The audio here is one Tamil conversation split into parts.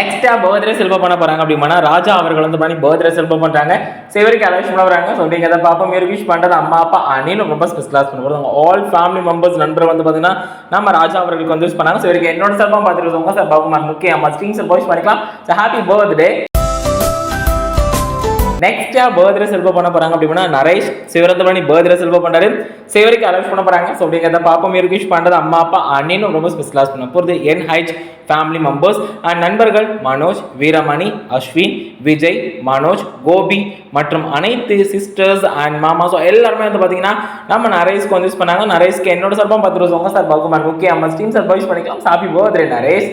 நெக்ஸ்ட்டாக பர்த்டே செல்வம் பண்ண போகிறாங்க அப்படின்னா ராஜா அவர்கள் வந்து பண்ணி பர்த்டே செல்வம் பண்ணுறாங்க சிவருக்கு அலோஷ் பண்ண வராங்க ஸோ நீங்கள் அதை பாப்பா மீர் விஷ் பண்ணுறது அம்மா அப்பா அணிலும் ரொம்ப ஸ்பெஷலாஸ் பண்ண போறாங்க ஆல் ஃபேமிலி மெம்பர்ஸ் நண்பர் வந்து பார்த்தீங்கன்னா நம்ம ராஜா அவர்களுக்கு வந்து யூஸ் பண்ணாங்க. சிவருக்கு என்னோட செல்வம் பார்த்துட்டு உங்க சார் மான் முக்கிய அம்மா ஸ்டிங் சார் பண்ணிக்கலாம். ஸோ ஹாப்பி பர்த்டே நெக்ஸ்டா பர்த்டே செல்வ பண்ண போறாங்க அப்படின்னா நரேஷ் சிவரந்தமணி பர்த்டே செல்வ பண்றாரு. சிவருக்கு அலோஷ் பண்ண போறாங்க. ஸோ அப்படிங்கிறத பாப்போம் மீர் பண்றது அம்மா அப்பா அணிலும் ரொம்ப ஸ்பெஷலாஸ் பண்ண போறது என் ஹைச் ஃபேமிலி மெம்பர்ஸ் அண்ட் நண்பர்கள் மனோஜ் வீரமணி அஸ்வின் விஜய் மனோஜ் கோபி மற்றும் அனைத்து சிஸ்டர்ஸ் அண்ட் மாமாஸ் எல்லாருமே வந்து பார்த்தீங்கன்னா நம்ம நரேஷ்க்கு வந்து யூஸ் பண்ணாங்க. நரேஷ்க்கு என்னோட சார்பாக பத்து ரூபா உங்க சார் பகுமான் ஓகே அம்மா ஸ்டீம் சார் யூஸ் பண்ணிக்கலாம். Happy birthday Naresh.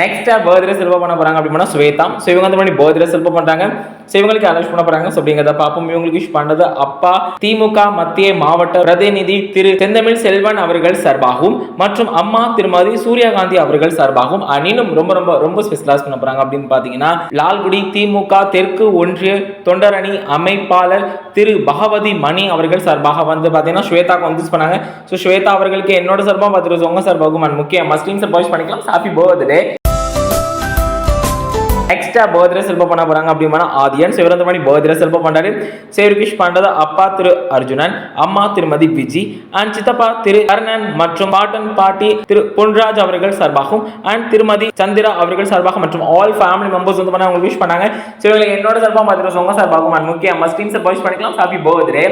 நெக்ஸ்டா பர்த்டே செல்வம் பண்ண போறாங்க அப்படின்னா ஸ்வேதா. ஸோ இவங்க வந்து பண்ணி பர்த்டே செல்வம் பண்றாங்க ஸோ இவங்களுக்கு அலோஸ் பண்ண போறாங்க. ஸோ அப்படிங்கிறத பார்ப்போம். இவங்களுக்கு விஷ் பண்ணது அப்பா திமுக மத்திய மாவட்ட பிரதிநிதி திரு செந்தமிழ் செல்வன் அவர்கள் சார்பாகவும் மற்றும் அம்மா திருமதி சூர்யகாந்தி அவர்கள் சார்பாகவும் அணிலும் ரொம்ப ரொம்ப ரொம்ப ஸ்பெஷலாஸ் பண்ண போறாங்க அப்படின்னு பாத்தீங்கன்னா லால்குடி திமுக தெற்கு ஒன்றிய தொண்டரணி அமைப்பாளர் திரு பகவதி மணி அவர்கள் சார்பாக வந்து பார்த்தீங்கன்னா ஸ்வேதாக்கு வந்து யூஸ் பண்ணாங்க. ஸோ ஸ்வேதா அவர்களுக்கு என்னோட சார்பாக பார்த்துட்டு உங்க சார்பாகவும் அண்ட் முக்கிய மஸ்லீம் சார் பாய்ஸ் பண்ணிக்கலாம். ஹாப்பி பர்த்டே எக்ஸ்ட்ரா பர்த்டே செல்ப பண்ண போறாங்க அப்படின்னா ஆதியன் சிவரந்தமணி பர்த்டே செல்ப பண்றாரு. சேருகிஷ் பண்றது அப்பா திரு அர்ஜுனன் அம்மா திருமதி விஜி அண்ட் சித்தப்பா திரு கர்ணன் மற்றும் பாட்டன் பாட்டி திரு பொன்ராஜ் அவர்கள் சார்பாகவும் அண்ட் திருமதி சந்திரா அவர்கள் சார்பாக மற்றும் ஆல் ஃபேமிலி மெம்பர்ஸ் வந்து பண்ண உங்களுக்கு விஷ் பண்ணாங்க. ஸோ இவங்களுக்கு என்னோட சார்பாக பார்த்துட்டு உங்க சார்பாகவும் அண்ட் முக்கிய மஸ்டீம் சார் பாய்ஸ் பண்ணிக்கலாம். ஹாப்பி பர்த்டே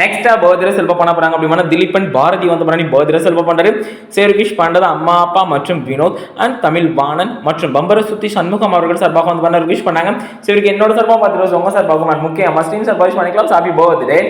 நெக்ஸ்டா பர்த்டே செல்வ பண்ண போறாங்க அப்படின்னா திலீபன் பாரதி வந்து பண்ணி பர்த்டே செல்வ பண்றாரு. சேருகிஷ் பண்றது அம்மா அப்பா மற்றும் வினோத் அண்ட் தமிழ் வாணன் மற்றும் பம்பர சுத்தி சண்முகம் அவர்கள் சார்பாக வந்து பண்ண விஷ் பண்ணாங்க. சரி என்னோட சார்பாக பார்த்துட்டு உங்க சார்பாக and முக்கிய மஸ்டீம் சார் பாய்ஸ் பண்ணிக்கலாம் ஹாப்பி பர்த்டே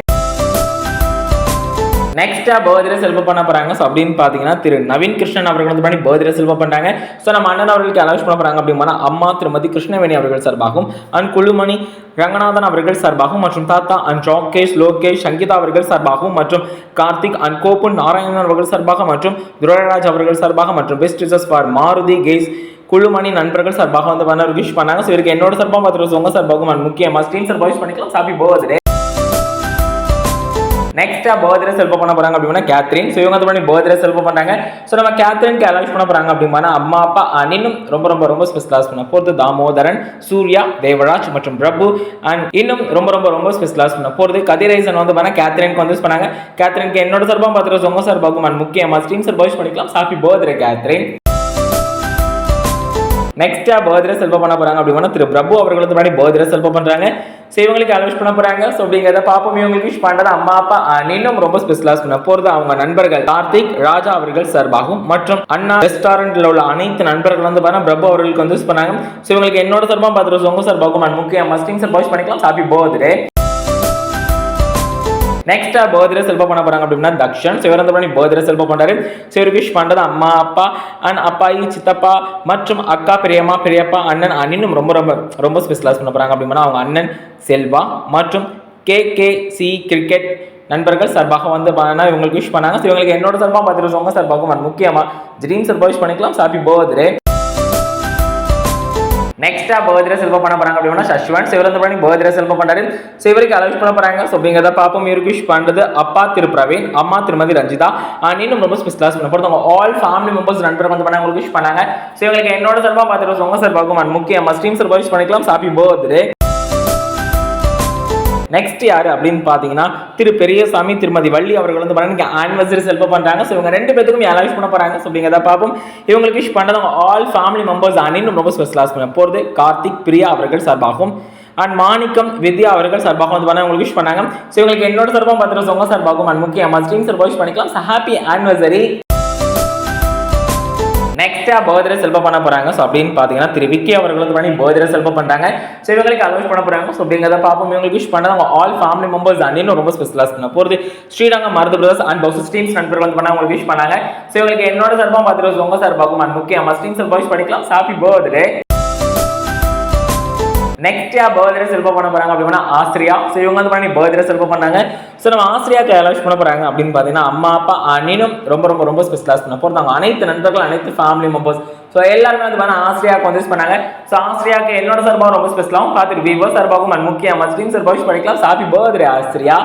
நெக்ஸ்டா பர்த்டே செல்வ பண்ண போறாங்க. ஸோ அப்படின்னு பார்த்தீங்கன்னா திரு நவீன் கிருஷ்ணன் அவர்கள் வந்து பண்ணி பர்த்டே செல்வம் பண்ணுறாங்க ஸோ நம்ம அண்ணன் அவர்களுக்கு அலவுஸ் பண்ண போறாங்க அப்படின்னா அம்மா திருமதி கிருஷ்ணவேணி அவர்கள் சார்பாகவும் அண்ட் குழுமணி ரங்கநாதன் அவர்கள் சார்பாகவும் மற்றும் தாத்தா அண்ட் ராகேஷ் லோகேஷ் சங்கீதா அவர்கள் சார்பாகவும் மற்றும் கார்த்திக் அண்ட் கோபுன் நாராயணன் அவர்கள் சார்பாக மற்றும் துரராஜ் அவர்கள் சார்பாக மற்றும் பெஸ்ட் ரிசர்ஸ் ஃபார் மாருதி கேஸ் குழுமணி நண்பர்கள் சார்பாக வந்து பண்ண விஷ் பண்ணாங்க. ஸோ இவருக்கு என்னோட சார்பாக பார்த்துட்டு உங்க சார்பாகவும் அண்ட் முக்கியமாக ஸ்டீன் சார் வாய்ஸ் பண்ணிக்கலாம். ஹாப்பி பர்த்டே நெக்ஸ்டா பர்த்டே செல்வம் பண்ண போறாங்க அப்படின்னா கேத்ரின் ஸோ இவங்க வந்து பண்ணி பர்த்டே செல்வம் பண்ணுறாங்க ஸோ நம்ம கேத்ரின்க்கு அலௌன்ஸ் பண்ண போறாங்க அப்படின்னா அம்மா அப்பா அனினும் ரொம்ப ரொம்ப ரொம்ப ஸ்பெஷலாஸ் பண்ண போறது தாமோதரன் சூர்யா தேவராஜ் மற்றும் பிரபு அண்ட் இன்னும் ரொம்ப ரொம்ப ரொம்ப ஸ்பெஷலாஸ் பண்ண போறது கதிரைசன் வந்து பண்ண கேத்ரின்க்கு வந்து பண்ணாங்க. கேத்ரின்க்கு என்னோட சார்பாக பார்த்துட்டு சார் சார்பாகும் அண்ட் முக்கியமாக ஸ்ட்ரீம் சார் பாய்ஸ் பண்ணிக்கலாம். ஹாப்பி பர்த்டே கேத்ரின் நெக்ஸ்ட்டாக பர்த்டே செல்வம் பண்ண போகிறாங்க அப்படின்னா திரு பிரபு அவர்களுக்கு முன்னாடி பர்த்டே செல்வம் பண்ணுறாங்க ஸோ இவங்களுக்கு அலோஸ் பண்ண போகிறாங்க ஸோ அப்படிங்கிறத பாப்போம் இவங்களுக்கு விஷ் பண்ணுறது அம்மா அப்பா அனிலும் ரொம்ப ஸ்பெஷலாக பண்ண போகிறது அவங்க நண்பர்கள். கார்த்திக் ராஜா அவர்கள் சார்பாகவும் மற்றும் அண்ணா ரெஸ்டாரண்ட்டில் உள்ள அனைத்து நண்பர்கள் வந்து பாருங்க பிரபு அவர்களுக்கு வந்து யூஸ் பண்ணாங்க. ஸோ இவங்களுக்கு என்னோட சார்பாக பார்த்துட்டு உங்கள் சார்பாகும் அண்ட் முக்கிய மஸ்டிங் சார் பாய்ஸ் பண்ணிக்கலாம். ஹாப்பி பர்த்டே நெக்ஸ்டா பர்த்டே செல்ப பண்ண போறாங்க அப்படின்னா தக்ஷன். சிவரந்த பண்ணி பர்த்டே செல்வ பண்றாரு. சிவர் விஷ் பண்றது அம்மா அப்பா அண்ட் அப்பாயி சித்தப்பா மற்றும் அக்கா பெரியம்மா பெரியப்பா அண்ணன் அண்ணினும் ரொம்ப ரொம்ப ரொம்ப ஸ்பெஷலாஸ் பண்ண போறாங்க அப்படின்னா அவங்க அண்ணன் செல்வா மற்றும் கே கே சி கிரிக்கெட் நண்பர்கள் சார்பாக வந்து பண்ணா இவங்களுக்கு விஷ் பண்ணாங்க. ஸோ இவங்களுக்கு என்னோட சார்பாக பார்த்துட்டு உங்க சார்பாகவும் முக்கியமாக முக்கியமா ட்ரீம் சார் விஷ் பண்ணிக்கலாம் ஹாப்பி பர்த்டே நெக்ஸ்டா பர்த்டே செல்வம் பண்ண போறாங்க அப்படின்னா சஷ்வன் சிவரந்த பண்ணி பர்த்டே செல்வம் பண்றாரு. ஸோ இவருக்கு அலோஸ் பண்ண போறாங்க. ஸோ அப்படிங்கிறத பாப்போம் இவருக்கு விஷ் பண்றது அப்பா திரு பிரவீன் அம்மா திருமதி ரஞ்சிதா. அண்ட் இன்னும் ரொம்ப ஸ்பெஷலாக பண்ண போறது ஆல் ஃபேமிலி மெம்பர்ஸ் நண்பர் வந்து பண்ணாங்க. உங்களுக்கு விஷ் பண்ணாங்க. ஸோ இவங்களுக்கு என்னோட சார்பாக பார்த்துட்டு உங்க சார்பாகும் அண்ட் முக்கியமாக ஸ்ட்ரீம் சார் விஷ் பண்ணிக்கலாம். ஹாப்பி பர்த்டே நெக்ஸ்ட் யார் அப்படின்னு பார்த்தீங்கன்னா திரு பெரியசாமி திருமதி வள்ளி அவர்கள் வந்து பண்ணி ஆனிவர்சரி செல்ப பண்ணுறாங்க ஸோ இவங்க ரெண்டு பேத்துக்கும் அலௌஸ் பண்ண போகிறாங்க ஸோ அப்படிங்கிறத பார்ப்போம். இவங்களுக்கு விஷ் பண்ணதவங்க ஆல் ஃபேமிலி மெம்பர்ஸ் அணின்னு ரொம்ப ஸ்பெஷலாக பண்ண போகிறது கார்த்திக் பிரியா அவர்கள் சார்பாகவும் அண்ட் மாணிக்கம் வித்யா அவர்கள் சார்பாக வந்து பண்ண உங்களுக்கு விஷ் பண்ணாங்க. ஸோ இவங்களுக்கு என்னோட சார்பாக பார்த்துட்டு சொங்க சார்பாகவும் அண்ட் முக்கியமாக ஸ்ட்ரீம் சார்பாக விஷ் பண்ணிக்கலாம். ஹாப்பி ஆனிவர்சரி நெக்ஸ்ட்டாக பர்த்டே செல்ப பண்ண போகிறாங்க ஸோ அப்படின்னு பார்த்தீங்கன்னா திரு விக்கி அவர்கள் வந்து பண்ணி பர்த்டே செல்ப பண்ணுறாங்க ஸோ இவங்களுக்கு அலோஸ் பண்ண போகிறாங்க ஸோ அப்படிங்கிறத பார்ப்போம். இவங்களுக்கு விஷ் பண்ணுறாங்க அவங்க ஆல் ஃபேமிலி மெம்பர்ஸ் அண்ட் ரொம்ப ஸ்பெஷலாக பண்ண போகிறது ஸ்ரீரங்கம் மருது பிரதர்ஸ் அண்ட் பஸ் ஸ்ட்ரீம்ஸ் நண்பர்கள் வந்து பண்ண உங்களுக்கு விஷ் பண்ணாங்க. ஸோ இவங்களுக்கு என்னோட சார்பாக பார்த்துட்டு உங்க சார்பாகும் அண்ட் முக்கியமாக ஸ்ட்ரீம் சார் விஷ் பண்ணிக்கலாம் ஹாப்பி பர்த்டே நெக்ஸ்ட் யா பர்த்டே செல்ப பண்ண போறாங்க அப்படின்னா ஆஸ்திரியா ஸோ இவங்க வந்து பண்ணி பர்த்டே செல்ப பண்ணாங்க. ஸோ நம்ம ஆசிரியாக்கு அலோஸ் பண்ண போகிறாங்க அப்படின்னு பார்த்தீங்கன்னா அம்மா அப்பா அண்ணனும் ரொம்ப ரொம்ப ரொம்ப ஸ்பெஷலாக பண்ண போகிறாங்க அனைத்து நண்பர்கள் அனைத்து ஃபேமிலி மெம்பர்ஸ் ஸோ எல்லாருமே வந்து பண்ண ஆசிரியாவுக்கு வந்து பண்ணாங்க. ஸோ ஆசிரியாவுக்கு என்னோட சார்பாக ரொம்ப ஸ்பெஷலாகவும் பார்த்துட்டு விவோ சார்பாகவும் அண்ட் முக்கியமாக ஸ்ட்ரீம் சார்பாக பண்ணிக்கலாம். ஹாப்பி பர்த்டே ஆசிரியா.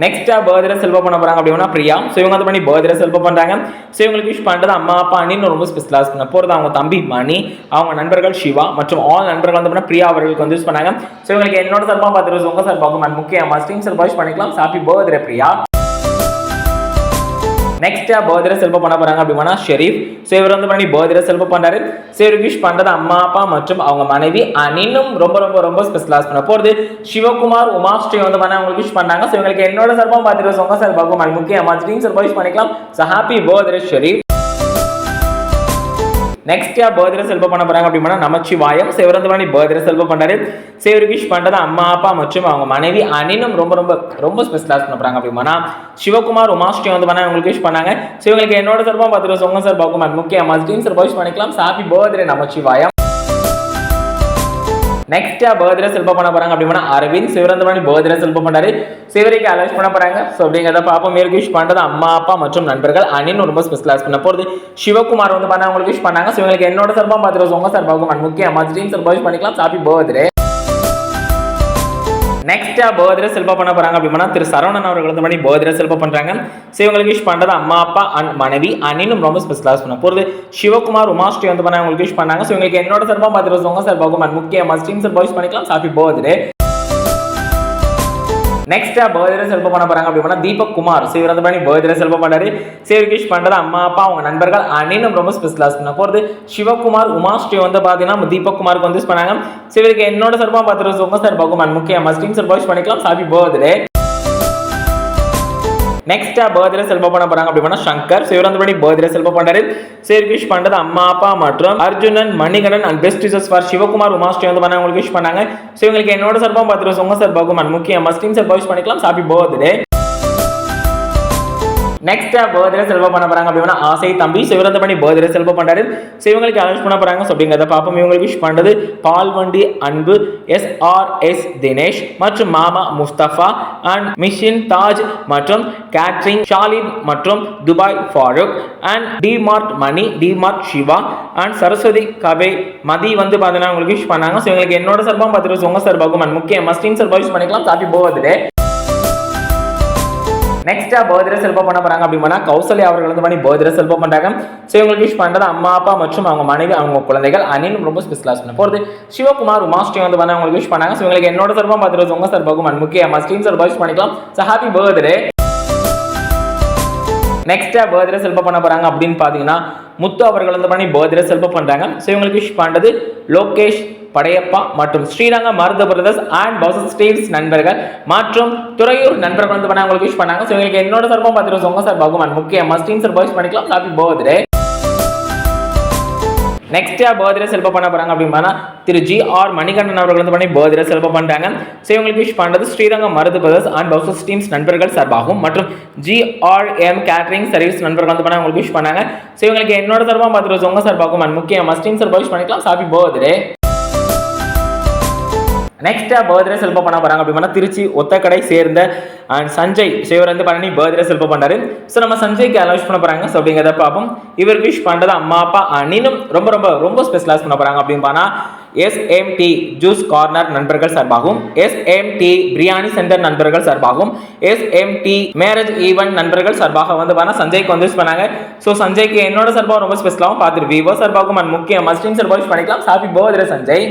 நெக்ஸ்டா பர்த்டே செல்வ பண்ண போறாங்க அப்படின்னா பிரியா. ஸோ இவங்க வந்து பண்ணி பர்த்டே செல்வ பண்றாங்க. ஸோ இவங்களுக்கு விஷ் பண்றது அம்மா அப்பா அண்ணின்னு ரொம்ப ஸ்பெஷலாக பண்ண போகிறது அவங்க தம்பி மணி அவங்க நண்பர்கள் சிவா மற்றும் ஆல் நண்பர்கள் வந்து பண்ண பிரியா அவர்களுக்கு வந்து யூஸ் பண்ணாங்க ஸோ இவங்களுக்கு என்னோட சார்பாக பார்த்துட்டு உங்க சார்பாகும் அண்ட் முக்கியமா ஸ்ட்ரீம் சார்பாக பண்ணிக்கலாம். Happy birthday Priya. நெக்ஸ்ட்டாக பர்த்டே செல்வ பண்ண போகிறாங்க அப்படின்னா ஷெரீஃப். ஸோ இவர் வந்து பண்ணி பர்த்டே செல்வ பண்ணுறாரு ஸோ இவர் விஷ் பண்ணுறது அம்மா அப்பா மற்றும் அவங்க மனைவி அனினும் ரொம்ப ரொம்ப ரொம்ப ஸ்பெஷலாக பண்ண போகிறது சிவகுமார் உமாஸ்ரீ வந்து பண்ண அவங்களுக்கு விஷ் பண்ணாங்க ஸோ இவங்களுக்கு என்னோட சர்பம் பார்த்துட்டு சொங்க சார் அண்ட் முக்கியமாக ஸ்ட்ரீம் சார்பாக விஷ் பண்ணிக்கலாம். So happy birthday Sharif. Next யார் பர்த்டே செல்வ பண்ண போறாங்க அப்படின்னா நமச்சிவாயம். சிவரந்தவாணி பர்த்டே செல்வ பண்றாரு. சேவருக்கு விஷ் பண்றது அம்மா அப்பா மற்றும் அவங்க மனைவி அனினும் ரொம்ப ரொம்ப ரொம்ப ஸ்பெஷலாக பண்ண போறாங்க அப்படின்னா சிவகுமார் உமாஸ்ரீ வந்து பண்ண உங்களுக்கு விஷ் பண்ணாங்க. ஸோ இவங்களுக்கு என்னோட சார்பாக பார்த்துட்டு சொங்க சார் பார்க்கும் முக்கியமா ஸ்டீம் சார் விஷ் பண்ணிக்கலாம். Happy birthday Namachivayam. நெக்ஸ்டா பர்த்டே செல்ப பண்ண போறாங்க அப்படின்னா அரவிந்த் சிவரந்தமணி பர்த்டே செல்ப பண்றாரு. சிவரிக்கு அலௌஸ் பண்ண போறாங்க. ஸோ அப்படிங்கிறத பாப்போம் மேற்கு விஷ் பண்றது அம்மா அப்பா மற்றும் நண்பர்கள். அணின்னு ரொம்ப ஸ்பெஷலாஸ் பண்ண போறது. சிவகுமார் வந்து பண்ண அவங்களுக்கு விஷ் பண்ணாங்க. ஸோ இவங்களுக்கு என்னோட சார்பாக பார்த்துருவோம் உங்க சார்பாகும் முக்கியமா ஸ்ட்ரீம் சார்பாக விஷ் பண்ணிக்கலாம். ஹாப்பி பர்த்டே நெக்ஸ்டா பர்த்டே செல்ப பண்ண போறாங்க அப்படின்னா திரு சரவணன் அவர்கள் வந்து பண்ணி பர்த்டே செல்ப பண்றாங்க. ஸோ இவங்களுக்கு விஷ் பண்றது அம்மா அப்பா அண்ட் மனைவி அண்ணினும் ரொம்ப ஸ்பெஷலாக பண்ண. போறது சிவகுமார் உமாஸ்ரீ வந்து பண்ண அவங்களுக்கு விஷ் பண்ணாங்க. ஸோ இவங்களுக்கு என்னோட சார்பாக பார்த்துட்டு உங்க சார்பாகும் அண்ட் முக்கியமா ஸ்ட்ரீம் சார் பாய்ஸ் பண்ணிக்கலாம். சாஃபி பர்த்டே நெக்ஸ்ட்டாக பர்த்டே செல்ப பண்ண போகிறாங்க அப்படின்னா தீபக் குமார். ஸோ இவர் வந்து பண்ணி பர்த்டே செல்ப பண்ணாரு. சேவிகேஷ் பண்றது அம்மா அப்பா அவங்க நண்பர்கள் அண்ணனும் ரொம்ப ஸ்பெஷலாக பண்ண போகிறது சிவகுமார் உமாஸ்ரீ வந்து பாத்தீங்கன்னா தீபக் குமாருக்கு வந்து யூஸ் பண்ணாங்க. ஸோ இவருக்கு என்னோட சார்பாக பார்த்துட்டு சார் பகுமான் முக்கியமா ஸ்டீம் சார் பண்ணிக்கலாம். ஹாப்பி பர்த்டே நெக்ஸ்டா பர்த்டே செல்ப பண்ண போறாங்க அப்படின்னா சங்கர். ஸோ இவர் வந்து பண்ணி பர்த்டே செல்ப பண்றாரு. சரி விஷ் பண்றது அம்மா அப்பா மற்றும் Arjunan Manikandan and best wishes for Sivakumar Umashree வந்து பண்ண உங்களுக்கு விஷ் பண்ணாங்க. ஸோ இவங்களுக்கு என்னோட சர்பம் பார்த்துட்டு உங்க சார் பகுமான் முக்கியமா ஸ்டீம் சார் விஷ் பண்ணிக்கலாம். ஹாப்பி பர்த்டே நெக்ஸ்ட் பர்த்டே செல்வம் பண்ண போறாங்க அப்படின்னா ஆசை தம்பி சிவரத்தை பண்ணி பர்த்டே செல்வம் பண்ணுறாரு ஸோ இவங்களுக்கு பண்ண போறாங்க? ஸோ அப்படிங்கிறத பார்ப்போம். இவங்களுக்கு விஷ் பண்ணுறது பால்வண்டி அன்பு எஸ் ஆர் எஸ் தினேஷ் மற்றும் மாமா முஸ்தபா அண்ட் மிஷின் தாஜ் மற்றும் கேட்ரிங் ஷாலின் மற்றும் Dubai Farooq and DMart Mani DMart Siva and Saraswathi cafe Mathi வந்து பார்த்தீங்கன்னா உங்களுக்கு விஷ் பண்ணாங்க. ஸோ இவங்களுக்கு என்னோட சர்பம் பார்த்துட்டு உங்க சார்பாகும் அண்ட் முக்கிய மஸ்டின் சார்பாக யூஸ் பண்ணிக்கலாம். ஹாப்பி பர்த்டே நெக்ஸ்டா பர்த்டே செல்ப பண்ண போறாங்க அப்படின்னா கௌசல்யா அவர்கள் வந்து பண்ணி பர்த்டே செல்ப பண்றாங்க. ஸோ இவங்களுக்கு விஷ் பண்றது அம்மா அப்பா மற்றும் அவங்க மனைவி அவங்க குழந்தைகள் அனின் ரொம்ப ஸ்பெஷலாக பண்ண போறது. சிவகுமார் உமாஸ்ரீ வந்து பண்ண அவங்களுக்கு விஷ் பண்ணாங்க. ஸோ இவங்களுக்கு என்னோட சார்பாக பார்த்து உங்க சார்பாகும் அண்ட் முக்கிய ஸ்டீம் விஷ் பண்ணிக்கலாம். ஸோ ஹாப்பி பர்த்டே நெக்ஸ்டா பர்த்டே செல்ப பண்ண போறாங்க அப்படின்னு பாத்தீங்கன்னா முத்து அவர்கள் வந்து பண்ணி பர்த்டே செல்ப பண்றாங்க. ஸோ இவங்களுக்கு விஷ் பண்ணுறது லோகேஷ் படையப்பா மற்றும் ஸ்ரீரங்க மருத பிரதர்ஸ் அண்ட் பவுசன் ஸ்டீவ்ஸ் நண்பர்கள் மற்றும் துறையூர் நண்பர்கள் வந்து பண்ண உங்களுக்கு விஷ் பண்ணாங்க. ஸோ இவங்களுக்கு என்னோட சார்பாக பார்த்துட்டு உங்க சார் பகுமான் முக்கியமாக ஸ்டீம் சார் பாய்ஸ் பண்ணிக்கலாம். ஹாப்பி பர்த்டே நெக்ஸ்ட் பர்த்டே செல்ப பண்ண போறாங்க அப்படின்னா திரு ஜி ஆர் மணிகண்டன் அவர்கள் வந்து பண்ணி பர்த்டே செல்ப பண்ணிட்டாங்க ஸோ இவங்களுக்கு விஷ் பண்ணுறது ஸ்ரீரங்கம் மருது பிரதர்ஸ் அண்ட் பவுசஸ் டீம்ஸ் நண்பர்கள் சார்பாகும் மற்றும் G R M catering service நண்பர்கள் வந்து பண்ண உங்களுக்கு விஷ் பண்ணாங்க. ஸோ இவங்களுக்கு என்னோட சார்பாக பார்த்துட்டு உங்க சார்பாகும் அண்ட் முக்கியமாக ஸ்டீம் சார் விஷ் பண்ணிக்கலாம். ஹாப்பி பர்த்டே நெக்ஸ்ட்டாக பர்த்டே செல்ப பண்ண போகிறாங்க அப்படின்னா திருச்சி ஒத்தக்கடை சேர்ந்த அண்ட் சஞ்சய். ஸோ இவர் வந்து பண்ணி பர்த்டே செல்ப பண்ணாரு ஸோ நம்ம சஞ்சய்க்கு அலோஸ் பண்ண போகிறாங்க ஸோ அப்படிங்கிறத பார்ப்போம். இவருக்கு விஷ் பண்ணுறது அம்மா அப்பா நீனும் ரொம்ப ரொம்ப ரொம்ப ஸ்பெஷலாக பண்ண போகிறாங்க அப்படின்னு பார்த்தா எஸ்எம்டி ஜூஸ் கார்னர் நண்பர்கள் சார்பாகும் எஸ்எம்டி பிரியாணி சென்டர் நண்பர்கள் சார்பாகும் எஸ்எம்டி மேரேஜ் ஈவெண்ட் நண்பர்கள் சார்பாக வந்து பார்த்தா சஞ்சய்க்கு வந்து யூஸ் பண்ணாங்க. ஸோ சஞ்சய்க்கு என்னோட சார்பாக ரொம்ப ஸ்பெஷலாகவும் பார்த்துட்டு விவோ சார்பாகும் அண்ட் முக்கிய மஸ்டின் சார்பாக யூஸ் பண்ணிக்கலாம். Happy birthday Sanjay.